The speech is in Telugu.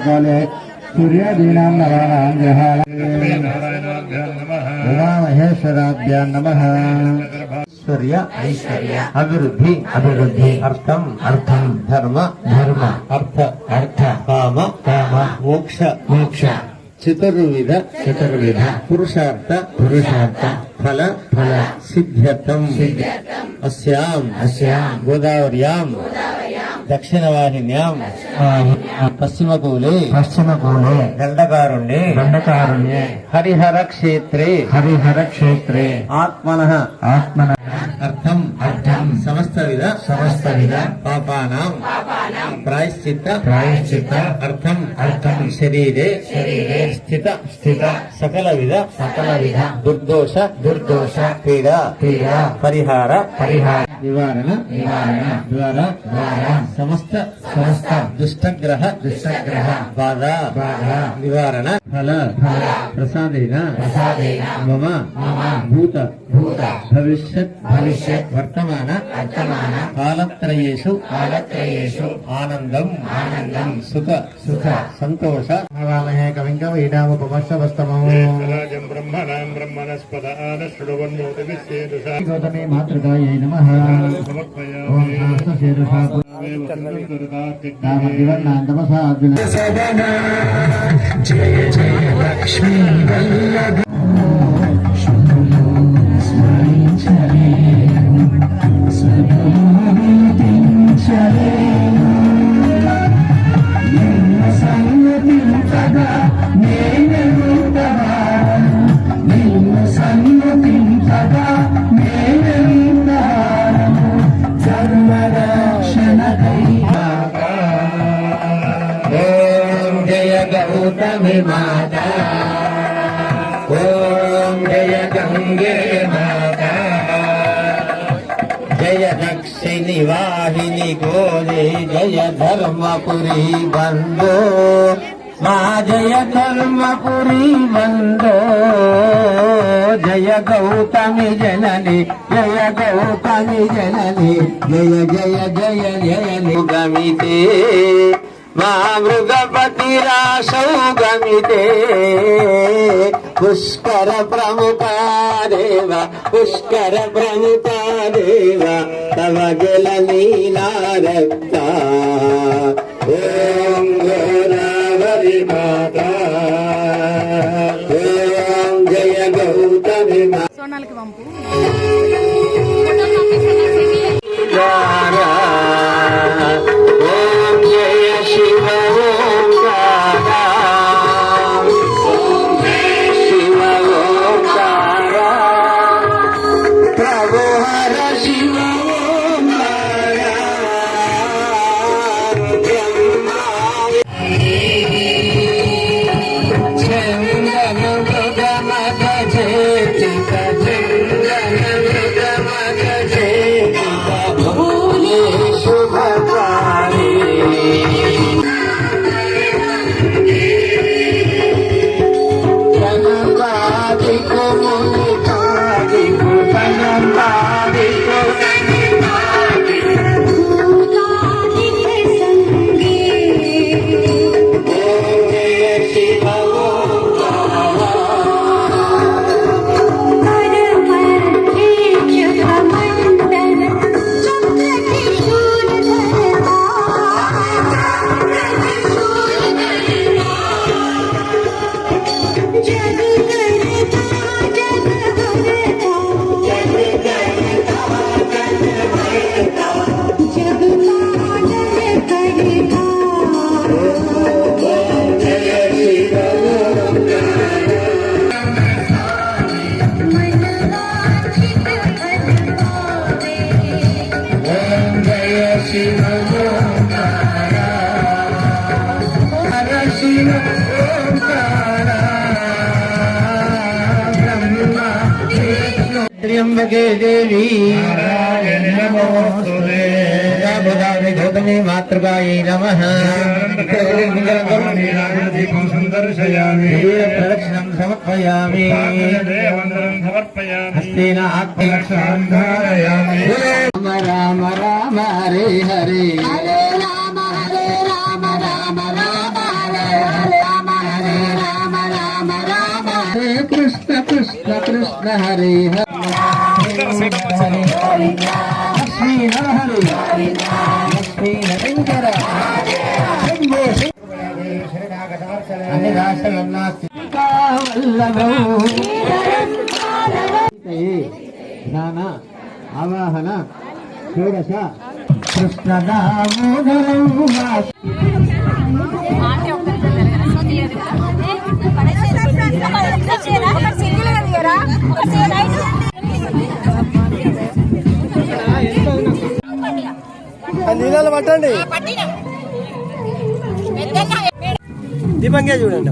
काले सूर्यादीनां नराणां ग्रहाणां उमामहेश्वराभ्यां नमः ఐశ్వర్య ఐశ్వర్య అభివృద్ధి అభివృద్ధి అర్థం అర్థం ధర్మ ధర్మ అర్థ అర్థ కామ కామ మోక్ష మోక్ష చతుర్విధ చతుర్విధ పురుషార్థ పురుషార్థ ఫల ఫల సిద్ధ్యర్థం అస్యాం గోదావర్యాం దక్షిణవాహిన్యాం పశ్చిమకూలే పశ్చిమకూలే దండకారుణ్ణే దండకారుణ్యే హరిహర క్షేత్రే హరిహర క్షేత్రే ఆత్మన ఆత్మన అర్థం అర్థం సమస్త విధ సమస్త విధ పాపానాం ప్రాయశ్చిత్త ప్రాయశ్చిత్త అర్థం అర్థం. శరీరే శరీరే స్థిత స్థిత. సకల విధ సకల విధ దుర్దోష దుర్దోష పీడ పీడ. పరిహార పరిహార. నివారణ నివారణ. ద్వారా ద్వారా. సమస్త సమస్త. దుష్టగ్రహ దుష్టగ్రహ. బాధ బాధ. నివారణ ఫల ఫల. ప్రసాదేన ప్రసాదేన. మమ మమ. భూత భూత. భవిష్యత్ భవిష్యత్. వర్తమాన వర్తమాన. కాలత్రయేషు కాలత్రయేషు. ఆనందం. ఆనందం. సుఖ సుఖ సంతోష. భవామహే కవింగ వీడాముపమశ్రవస్తమో రాజం బ్రహ్మణాం బ్రహ్మణస్పద ఆనశ్రుడవన్మోదవిశ్చేదుషా గౌతమే మాతృకాయై నమః. ఓం సహస్రశీర్షా నామదివర్ణాంతమసా అర్జున ఓం జయ గౌతమి మాత ఓం జయ గంగే మాత జయ దక్షిణి వాహిని గోదే జయ ధర్మపురి బందో మా జయ ధర్మపురి బందో జయ గౌతమి జనని జయ గౌతమి జనని జయ జయ జయ జయ గమితే మా మృగపతి రాసౌగమితే పుష్కర ప్రముఖాదేవ పుష్కర ప్రముఖాదేవ తవ గల నీలారక్త ఓం గోదావరి మాత. ఓం జయ గౌతమి సోనాలకి పంపు విష్ణు త్ర్యంబకే దేవి. నారాయణ నమోస్తుతే గోదావరి గౌతమి మాతృకాయై నమ. దీపం సందర్శయామి. ప్రదక్షిణం సమర్పయామి. వందనం సమర్పయామి. అన్ని రాష్ట్రం నాస్తి ధ్యాన ఆవాహన షోడశ కృష్ణ పట్టండి. దీపంగా చూడండి